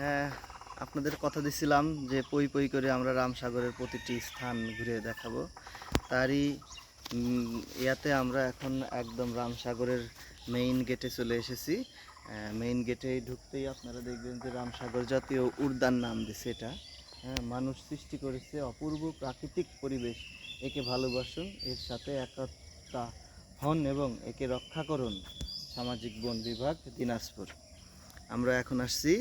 হ্যাঁ, আপনাদের কথা দিছিলাম যে পই পই করে আমরা রামসাগরের প্রতিটি স্থান ঘুরে দেখাবো। তারই ইয়াতে আমরা এখন একদম রামসাগরের মেইন গেটে চলে এসেছি। মেইন গেটে ঢুকতেই আপনারা দেখবেন যে রামসাগর জাতীয় উদ্যান নাম দিছে এটা। হ্যাঁ মানুষ সৃষ্টি করেছে অপূর্ব প্রাকৃতিক পরিবেশ। একে ভালোবাসুন এর সাথে একতা হন এবং একে রক্ষা করুন। সামাজিক বন বিভাগ দিনাজপুর। আমরা এখন আসছি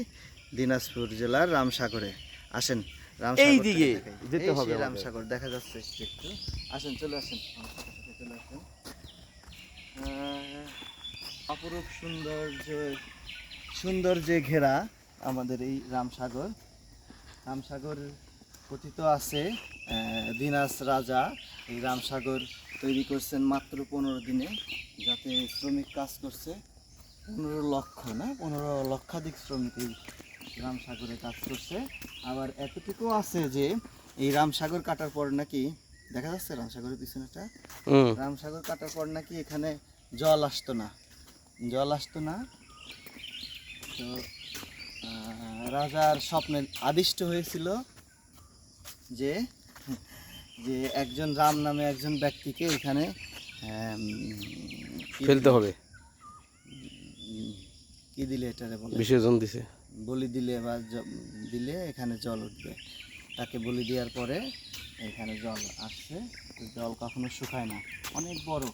দিনাজপুর জেলার রামসাগরে। আসেন রামসাগরটাকে এই দিকে যেতে হবে রামসাগর দেখা যাচ্ছে একটু আসেন চলে আসেন। চলে আসেন। অপরূপ সৌন্দর্য সৌন্দর্যে ঘেরা আমাদের এই রামসাগর। রামসাগর কথিত আছে দিনাজ রাজা এই রামসাগর তৈরি করছেন মাত্র পনেরো দিনে যাতে শ্রমিক কাজ করছে। পনেরো লক্ষ না পনেরো লক্ষাধিক শ্রমিক এই রামসাগরে কাজ করছে। আবার এতটুকু আছে যে এই রামসাগর কাটার পর নাকি দেখা যাচ্ছে রামসাগরের পিছনেটা রামসাগর কাটার পর নাকি এখানে জল আসতো না। জল আসতো না। তো রাজার স্বপ্নে আদিষ্ট হয়েছিল যে যে একজন রাম নামে একজন ব্যক্তিকে এখানে ফেলতে হবে। কি দিলে এটারে বলে? বিসর্জন দিছে। বলি দিলে বা দিলে এখানে জল উঠবে। তাকে বলি দেওয়ার পরে এখানে জল আসছে। জল কখনো শুকায় না। অনেক বড়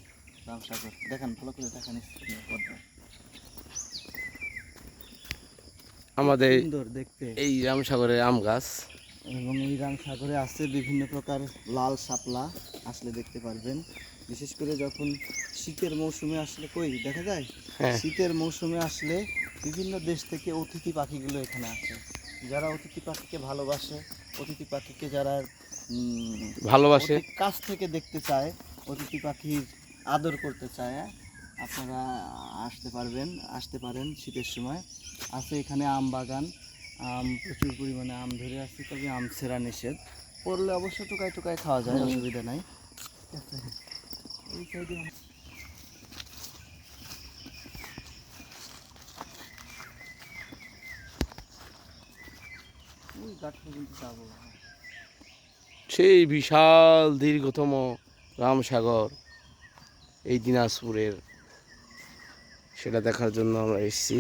রামসাগর দেখেন ভালো করে দেখেন আমাদের সুন্দর দেখতে। এই রামসাগরের আম গাছ। এবং এই রামসাগরে আছে বিভিন্ন প্রকার লাল শাপলা আসলে দেখতে পারবেন। বিশেষ করে যখন শীতের মৌসুমে আসলে কই দেখা যায়? হ্যাঁ। শীতের মৌসুমে আসলে বিভিন্ন দেশ থেকে অতিথি পাখিগুলো এখানে আসে। যারা অতিথি পাখিকে ভালোবাসে অতিথি পাখিকে যারা ভালোবাসে। কাছ থেকে দেখতে চায় অতিথি পাখির আদর করতে চায় হ্যাঁ? আপনারা আসতে পারবেন আসতে পারেন শীতের সময়। আছে এখানে আম বাগান আম প্রচুর পরিমাণে আম ধরে আছে তবে আম ছেঁড়া নিষেধ। পড়লে অবশ্য টুকাই টুকাই খাওয়া যায় অসুবিধা নাই। এই সাইডে সেই বিশাল দীর্ঘতম রামসাগর এই দিনাজপুরের সেটা দেখার জন্য আমরা এসেছি।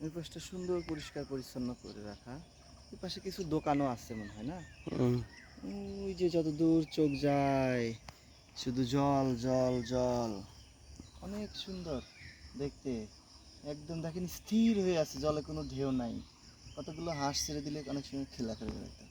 এই পাশটা সুন্দর পরিষ্কার পরিচ্ছন্ন করে রাখা। এই পাশে কিছু দোকানও আছে মনে হয় না? ওই যে যত দূর চোখ যায় শুধু জল জল জল। অনেক সুন্দর দেখতে। একদম দেখেন স্থির হয়ে আছে জলে কোনো ঢেউ নাই। কতগুলো হাঁস ছেড়ে দিলে অনেক সময় খেলা করে বেড়াতে